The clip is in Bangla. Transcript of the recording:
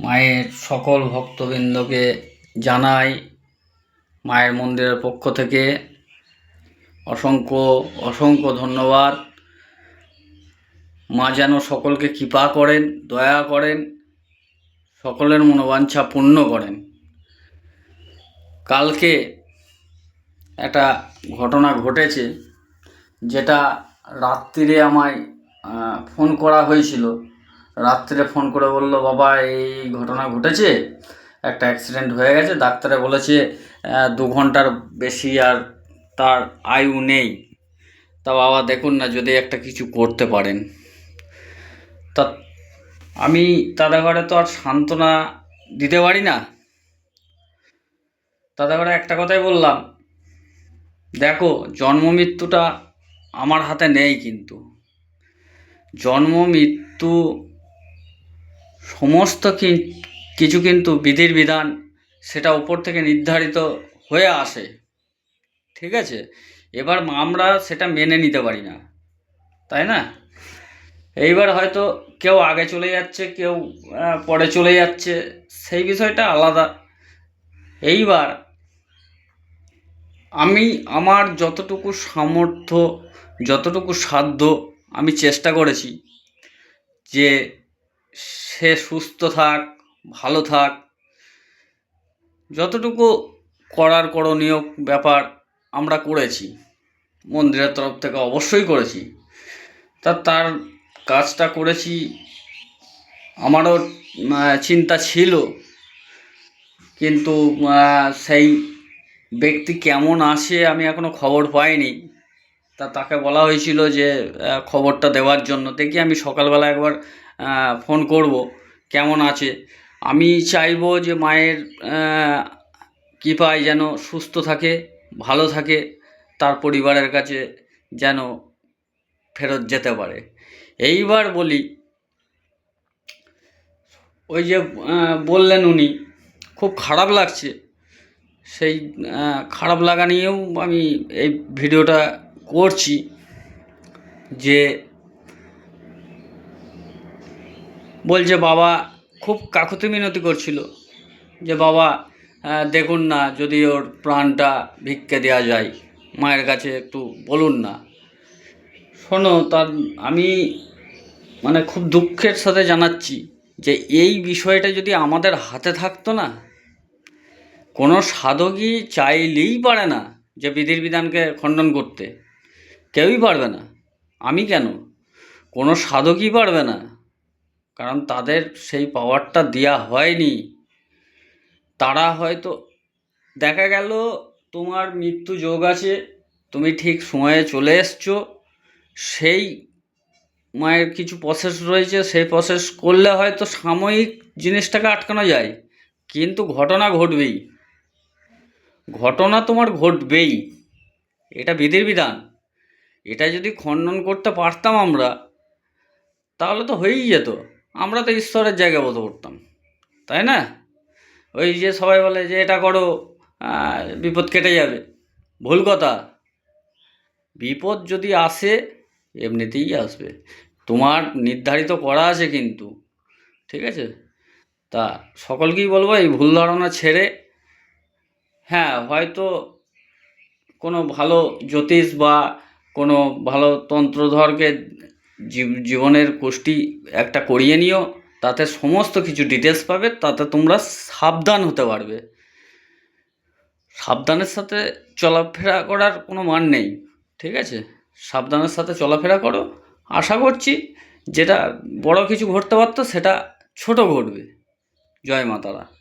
মায়ের সকল ভক্তবৃন্দকে জানাই মায়ের মন্দিরের পক্ষ থেকে অসংখ্য অসংখ্য ধন্যবাদ। মা যেন সকলকে কৃপা করেন, দয়া করেন, সকলের মনোবাঞ্ছা পূর্ণ করেন। কালকে একটা ঘটনা ঘটেছে, যেটা রাত্রিরে আমায় ফোন করা হয়েছিল। রাত্রে ফোন করে বলল, বাবা, এই ঘটনা ঘটেছে, একটা অ্যাক্সিডেন্ট হয়ে গেছে। ডাক্তারে বলেছে দু ঘণ্টার বেশি আর তার আয়ু নেই। তা বাবা, দেখুন না, যদি একটা কিছু করতে পারেন। তা আমি তাদের ঘরে তো আর সান্ত্বনা দিতে পারি না। তাদের ঘরে একটা কথাই বললাম, দেখো, জন্ম মৃত্যুটা আমার হাতে নেই কিন্তু। জন্ম মৃত্যু সমস্ত কিছু কিন্তু বিধির বিধান সেটা উপর থেকে নির্ধারিত হয়ে আসে। ঠিক আছে? এবার আমরা সেটা মেনে নিতে পারি না। তাই না? এইবার হয়তো কেউ আগে চলে যাচ্ছে, কেউ পরে চলে যাচ্ছে, সেই বিষয়টা আলাদা। এইবার আমি আমার যতটুকু সামর্থ্য, যতটুকু সাধ্য আমি চেষ্টা করেছি যে সে সুস্থ থাক, ভালো থাক। যতটুকু করার করণীয় ব্যাপার আমরা করেছি, মন্দিরের তরফ থেকে অবশ্যই করেছি। তা তার কাজটা করেছি, আমারও চিন্তা ছিল। কিন্তু সেই ব্যক্তি কেমন আসে আমি এখনও খবর পাইনি। তা তাকে বলা হয়েছিল যে খবরটা দেওয়ার জন্য। দেখি আমি সকালবেলা একবার ফোন করব, কেমন আছে? আমি চাইব যে মায়ের কৃপায় যেন সুস্থ থাকে, ভালো থাকে, তার পরিবারের কাছে যেন ফেরত যেতে পারে। এইবার বলি, ওই যে বললেন উনি, খুব খারাপ লাগছে। সেই খারাপ লাগা নিয়েও আমি এই ভিডিওটা করছি যে বলছে বাবা খুব কাকুতি মিনতি করছিল যে বাবা দেখুন না যদি ওর প্রাণটা ভিক্ষে দেওয়া যায়, মায়ের কাছে একটু বলুন না। শোনো, তার আমি মানে খুব দুঃখের সাথে জানাচ্ছি যে এই বিষয়টা যদি আমাদের হাতে থাকতো না, কোনো সাধকই চাইলেই পারে না যে বিধির বিধানকে খণ্ডন করতে। কেউই পারবে না। আমি কেন? কোনো সাধকই পারবে না। কারণ তাদের সেই পাওয়ারটা দেওয়া হয়নি। তারা হয়তো, দেখা গেল তোমার মৃত্যু যোগ আছে, তুমি ঠিক সময়ে চলে এসছো, সেই মায়ের কিছু প্রসেস রয়েছে, সেই প্রসেস করলে হয়তো সাময়িক জিনিসটাকে আটকানো যায়, কিন্তু ঘটনা ঘটবেই। ঘটনা তোমার ঘটবেই, এটা বিধির বিধান। এটা যদি খণ্ডন করতে পারতাম আমরা, তাহলে তো হয়েই যেত। আমরা তো ঈশ্বরের জায়গায় বোধ করতাম তাই না? ওই যে সবাই বলে যে এটা করো বিপদ কেটে যাবে। ভুল কথা। বিপদ যদি আসে, এমনিতেই আসবে। তোমার নির্ধারিত করা আছে কিন্তু, ঠিক আছে? তা সকলকেই বলব, এই ভুল ধারণা ছেড়ে হ্যাঁ হয়তো কোনো ভালো জ্যোতিষ বা কোনো ভালো তন্ত্রধরকে জীবনের কোষ্ঠী একটা করিয়ে নিও, তাতে সমস্ত কিছু ডিটেলস পাবে, তাতে তোমরা সাবধান হতে পারবে। সাবধানের সাথে চলাফেরা করার কোনো মান নেই, ঠিক আছে? সাবধানের সাথে চলাফেরা করো। আশা করছি যেটা বড় কিছু ঘটতে পারতো, সেটা ছোট ঘটবে। জয় মা তারা।